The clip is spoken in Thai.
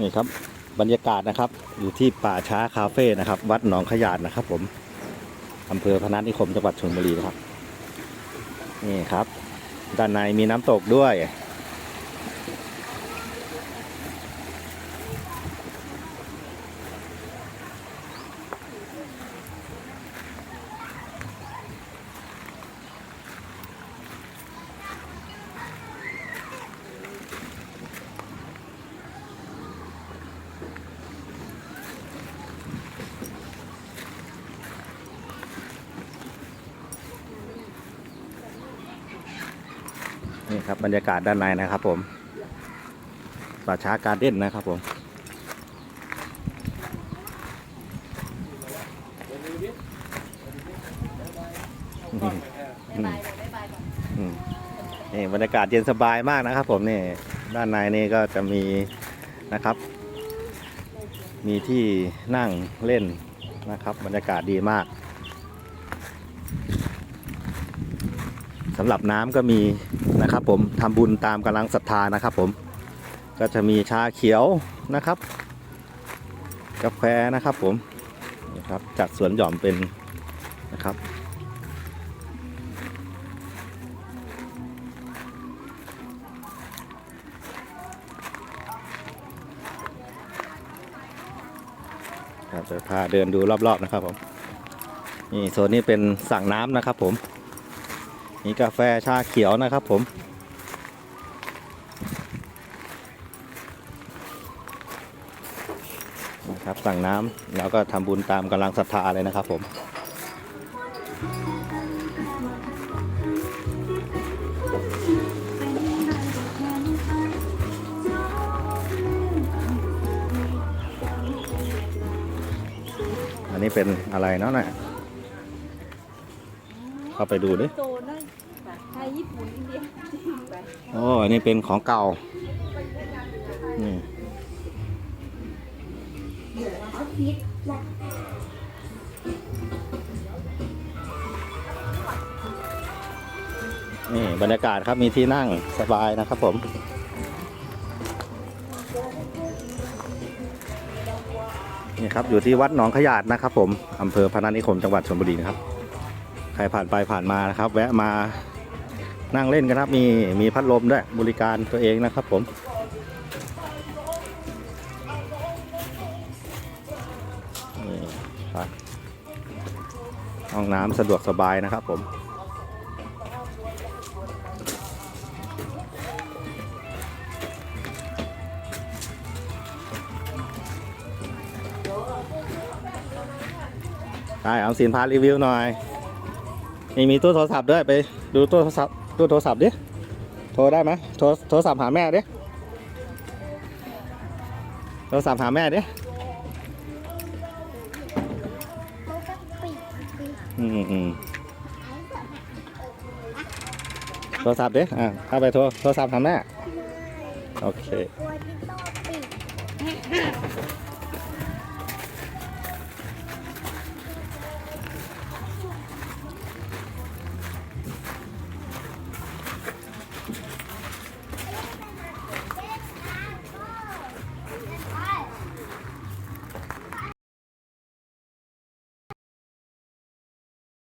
นี่ครับบรรยากาศนะครับ อยู่ที่ป่าช้าคาเฟ่นะครับ วัดหนองขยาดนะครับ ผมอำเภอพนัสนิคมจังหวัดชลบุรีนะครับ นี่ครับ ด้านในมีน้ำตกด้วย นี่ครับบรรยากาศด้านในนะครับผมป่าช้าการเด้นนะครับผมอืมอืมอืมนี่บรรยากาศเย็นสบายมากนะครับ ผมนี่ด้านในนี่ก็จะมีนะครับ มีที่นั่งเล่นนะครับ บรรยากาศดีมากสำหรับน้ำก็มี นะครับ ผมทำบุญตามกำลังศรัทธานะครับ ผมก็จะมีชาเขียวนะครับ กาแฟนะครับผมนี่ครับจัดสวนหย่อมเป็นนะครับครับจะพาเดินดูรอบๆนะครับผมนี่โซนนี้เป็นสั่งน้ำนะครับผม มีกาแฟชาเขียวนะครับผม นะครับสั่งน้ำแล้วก็ทำบุญตามกำลังศรัทธาเลยนะครับผมอันนี้เป็นอะไรเนาะน่ะ เข้าไปดูดิโซนได้ไทยญี่ปุ่นอินเดียจีนไปโอ้อันนี้เป็นของเก่านี่นี่บรรยากาศครับมีที่นั่งสบายนะครับผมนี่ครับอยู่ที่วัดหนองขยาดนะครับผมอำเภอพนัสนิคมจังหวัดชลบุรีนะครับใค รผ่านไปผ่านมานะครับ แวะมานั่งเล่นกันครับมีมีพัดลมด้วยบริการตัวเองนะครับผมนี่ครับห้องน้ำสะดวกสบายนะครับผมได้เอาสินพารีวิวหน่อย นี่มีตู้โทรศัพท์ด้วยไปดูตู้โทรศัพท์ตู้โทรศัพท์ดิโทรได้ไหมโทรโทรศัพท์หาแม่ดิโทรศัพท์หาแม่ดิอืมอืมโทรศัพท์ดิอ่าเข้าไปโทรโทรศัพท์หาแม่โอเค กลัวที่ต้ปิด